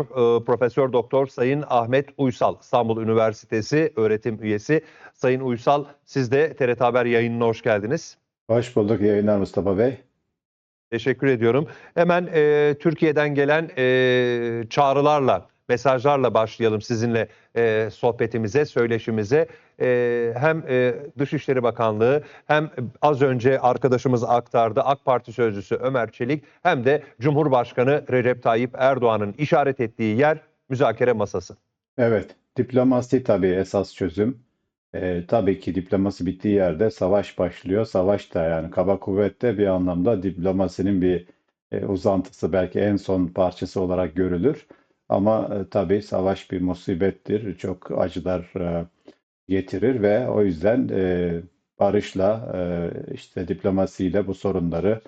e, Profesör Doktor Sayın Ahmet Uysal, İstanbul Üniversitesi öğretim üyesi. Sayın Uysal, siz de TRT Haber yayınına hoş geldiniz. Hoş bulduk yayınlar Mustafa Bey. Teşekkür ediyorum. Hemen e, Türkiye'den gelen e, çağrılarla, mesajlarla başlayalım sizinle e, sohbetimize, söyleşimize. E, hem e, Dışişleri Bakanlığı hem az önce arkadaşımız aktardı AK Parti sözcüsü Ömer Çelik hem de Cumhurbaşkanı Recep Tayyip Erdoğan'ın işaret ettiği yer müzakere masası. Evet, diplomasi tabii esas çözüm. Ee, tabii ki diplomasi bittiği yerde savaş başlıyor. Savaş da yani kaba kuvvette bir anlamda diplomasinin bir e, uzantısı belki en son parçası olarak görülür. Ama e, tabii savaş bir musibettir. Çok acılar e, getirir ve o yüzden e, barışla e, işte diplomasiyle bu sorunları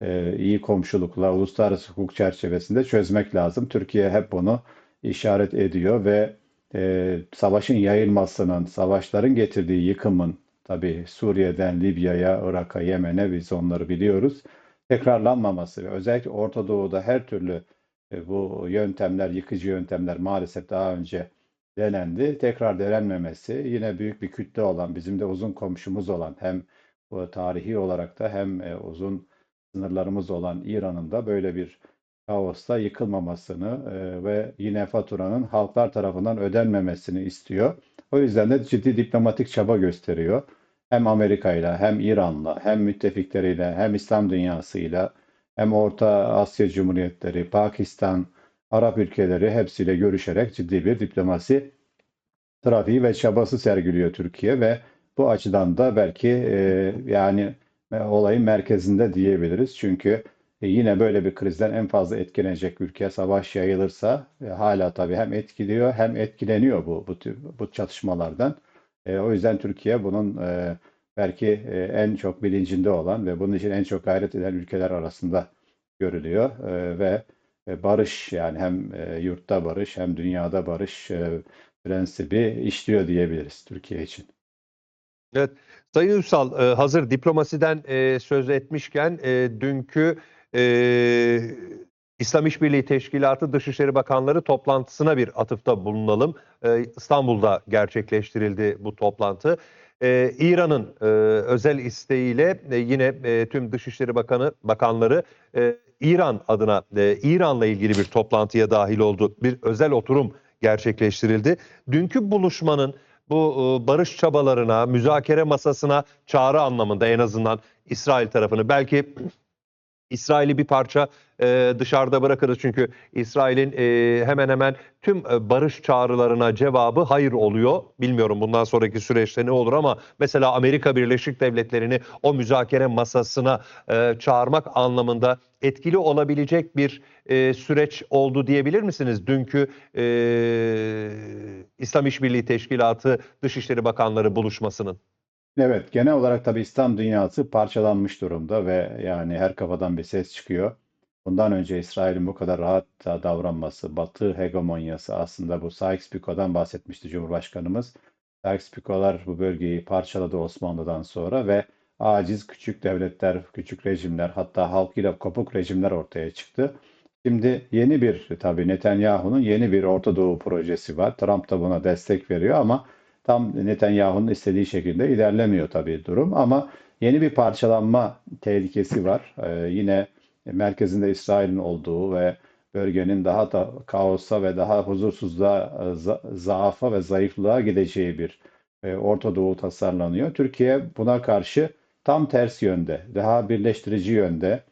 e, iyi komşulukla uluslararası hukuk çerçevesinde çözmek lazım. Türkiye hep bunu işaret ediyor ve e, savaşın yayılmasının, savaşların getirdiği yıkımın tabii Suriye'den Libya'ya, Irak'a, Yemen'e biz onları biliyoruz. Tekrarlanmaması ve özellikle Orta Doğu'da her türlü bu yöntemler, yıkıcı yöntemler maalesef daha önce denendi. Tekrar denenmemesi yine büyük bir kütle olan, bizim de uzun komşumuz olan hem tarihi olarak da hem e, uzun sınırlarımız olan İran'ın da böyle bir kaosta yıkılmamasını e, ve yine faturanın halklar tarafından ödenmemesini istiyor. O yüzden de ciddi diplomatik çaba gösteriyor. Hem Amerika ile hem İran'la hem müttefikleriyle hem İslam dünyasıyla hem Orta Asya Cumhuriyetleri, Pakistan, Arap ülkeleri hepsiyle görüşerek ciddi bir diplomasi trafiği ve çabası sergiliyor Türkiye ve bu açıdan da belki e, yani olayın merkezinde diyebiliriz. Çünkü e, yine böyle bir krizden en fazla etkilenecek ülke savaş yayılırsa e, hala tabii hem etkiliyor hem etkileniyor bu bu, bu çatışmalardan. E, o yüzden Türkiye bunun e, belki e, en çok bilincinde olan ve bunun için en çok gayret eden ülkeler arasında görülüyor e, ve e, barış yani hem e, yurtta barış hem dünyada barış prensibi işliyor diyebiliriz Türkiye için. Evet, Sayın Ünsal, e, hazır diplomasiden söz etmişken dünkü İslam İşbirliği Teşkilatı Dışişleri Bakanları toplantısına bir atıfta bulunalım. İstanbul'da gerçekleştirildi bu toplantı. E, İran'ın e, özel isteğiyle e, yine e, tüm Dışişleri Bakanı Bakanları e, İran adına e, İran'la ilgili bir toplantıya dahil oldu. Bir özel oturum gerçekleştirildi. Dünkü buluşmanın bu e, barış çabalarına, müzakere masasına çağrı anlamında en azından İsrail tarafını belki İsrail'i bir parça e, dışarıda bırakırız çünkü İsrail'in e, hemen hemen tüm e, barış çağrılarına cevabı hayır oluyor. Bilmiyorum bundan sonraki süreçte ne olur ama mesela Amerika Birleşik Devletleri'ni o müzakere masasına e, çağırmak anlamında etkili olabilecek bir e, süreç oldu diyebilir misiniz? Dünkü e, İslam İşbirliği Teşkilatı Dışişleri Bakanları buluşmasının. Evet, genel olarak tabii İslam dünyası parçalanmış durumda ve yani her kafadan bir ses çıkıyor. Bundan önce İsrail'in bu kadar rahat davranması, Batı hegemonyası aslında bu Sykes-Picot'dan bahsetmişti Cumhurbaşkanımız. Sykes-Picot'lar bu bölgeyi parçaladı Osmanlı'dan sonra ve aciz küçük devletler, küçük rejimler hatta halkıyla kopuk rejimler ortaya çıktı. Şimdi yeni bir tabii Netanyahu'nun yeni bir Orta Doğu projesi var. Trump da buna destek veriyor ama tam Netanyahu'nun istediği şekilde ilerlemiyor tabii durum ama yeni bir parçalanma tehlikesi var. Ee, yine merkezinde İsrail'in olduğu ve bölgenin daha da kaosa ve daha huzursuzluğa, za zaafa ve zayıflığa gideceği bir e, Orta Doğu tasarlanıyor. Türkiye buna karşı tam ters yönde, daha birleştirici yönde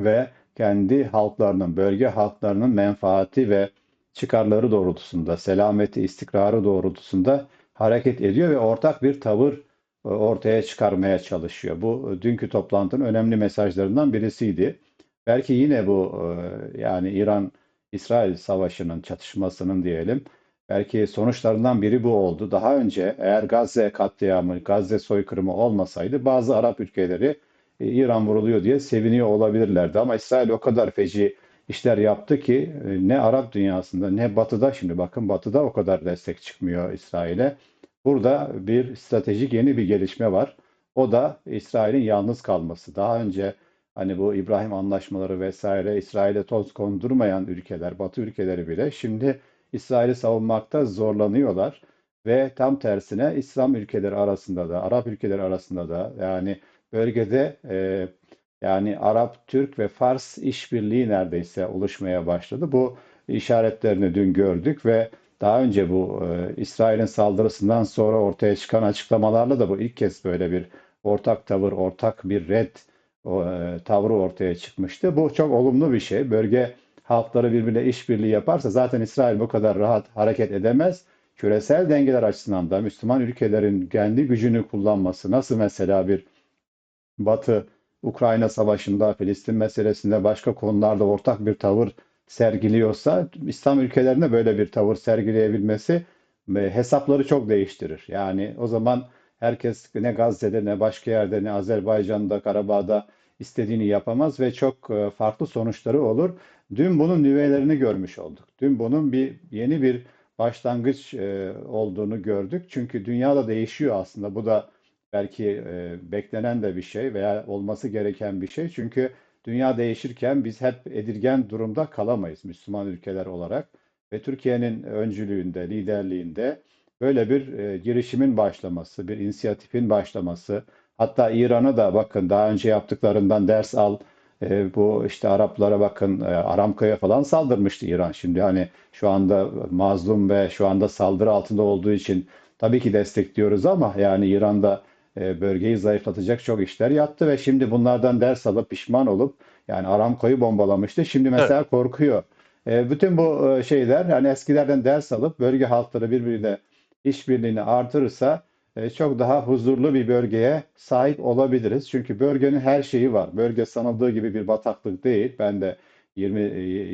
ve kendi halklarının, bölge halklarının menfaati ve çıkarları doğrultusunda, selameti, istikrarı doğrultusunda hareket ediyor ve ortak bir tavır e, ortaya çıkarmaya çalışıyor. Bu e, dünkü toplantının önemli mesajlarından birisiydi. Belki yine bu e, yani İran-İsrail savaşının çatışmasının diyelim belki sonuçlarından biri bu oldu. Daha önce eğer Gazze katliamı, Gazze soykırımı olmasaydı bazı Arap ülkeleri İran vuruluyor diye seviniyor olabilirlerdi. Ama İsrail o kadar feci işler yaptı ki e, ne Arap dünyasında ne Batı'da şimdi bakın Batı'da o kadar destek çıkmıyor İsrail'e. Burada bir stratejik yeni bir gelişme var. O da İsrail'in yalnız kalması. Daha önce Hani bu İbrahim anlaşmaları vesaire İsrail'e toz kondurmayan ülkeler, Batı ülkeleri bile şimdi İsrail'i savunmakta zorlanıyorlar. Ve tam tersine İslam ülkeleri arasında da, Arap ülkeleri arasında da yani bölgede e, yani Arap, Türk ve Fars işbirliği neredeyse oluşmaya başladı. Bu işaretlerini dün gördük ve daha önce bu e, İsrail'in saldırısından sonra ortaya çıkan açıklamalarla da bu ilk kez böyle bir ortak tavır, ortak bir red o, e, tavrı ortaya çıkmıştı. Bu çok olumlu bir şey. Bölge halkları birbirine işbirliği yaparsa zaten İsrail bu kadar rahat hareket edemez. Küresel dengeler açısından da Müslüman ülkelerin kendi gücünü kullanması, nasıl mesela bir Batı Ukrayna Savaşı'nda, Filistin meselesinde başka konularda ortak bir tavır sergiliyorsa İslam ülkelerine böyle bir tavır sergileyebilmesi e, hesapları çok değiştirir. Yani o zaman herkes ne Gazze'de ne başka yerde ne Azerbaycan'da, Karabağ'da istediğini yapamaz ve çok e, farklı sonuçları olur. Dün bunun nüvelerini görmüş olduk. Dün bunun bir yeni bir başlangıç e, olduğunu gördük. Çünkü dünya da değişiyor aslında. Bu da belki e, beklenen de bir şey veya olması gereken bir şey. Çünkü dünya değişirken biz hep edilgen durumda kalamayız Müslüman ülkeler olarak. Ve Türkiye'nin öncülüğünde, liderliğinde böyle bir e, girişimin başlaması, bir inisiyatifin başlaması, hatta İran'a da bakın daha önce yaptıklarından ders al. E, bu işte Araplara bakın e, Aramco'ya falan saldırmıştı İran. Şimdi hani şu anda mazlum ve şu anda saldırı altında olduğu için tabii ki destekliyoruz ama yani İran'da e, bölgeyi zayıflatacak çok işler yaptı ve şimdi bunlardan ders alıp pişman olup yani Aramco'yu bombalamıştı. Şimdi mesela korkuyor. E, bütün bu e, şeyler yani eskilerden ders alıp bölge halkları birbiriyle işbirliğini artırırsa e, çok daha huzurlu bir bölgeye sahip olabiliriz. Çünkü bölgenin her şeyi var. Bölge sanıldığı gibi bir bataklık değil. Ben de 20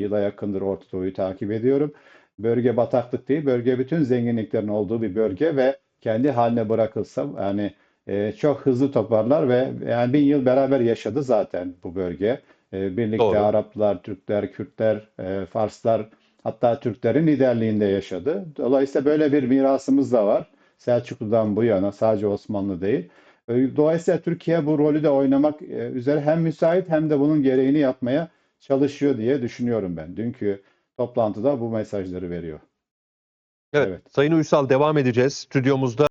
yıla yakındır Orta Doğu'yu takip ediyorum. Bölge bataklık değil. Bölge bütün zenginliklerin olduğu bir bölge ve kendi haline bırakılsa yani e, çok hızlı toparlar ve yani bin yıl beraber yaşadı zaten bu bölge. E, birlikte Doğru. Araplar, Türkler, Kürtler, e, Farslar hatta Türklerin liderliğinde yaşadı. Dolayısıyla böyle bir mirasımız da var. Selçuklu'dan bu yana sadece Osmanlı değil. E, Dolayısıyla Türkiye bu rolü de oynamak e, üzere hem müsait hem de bunun gereğini yapmaya çalışıyor diye düşünüyorum ben. Dünkü toplantıda bu mesajları veriyor. Evet, Evet. Sayın Uysal devam edeceğiz. Stüdyomuzda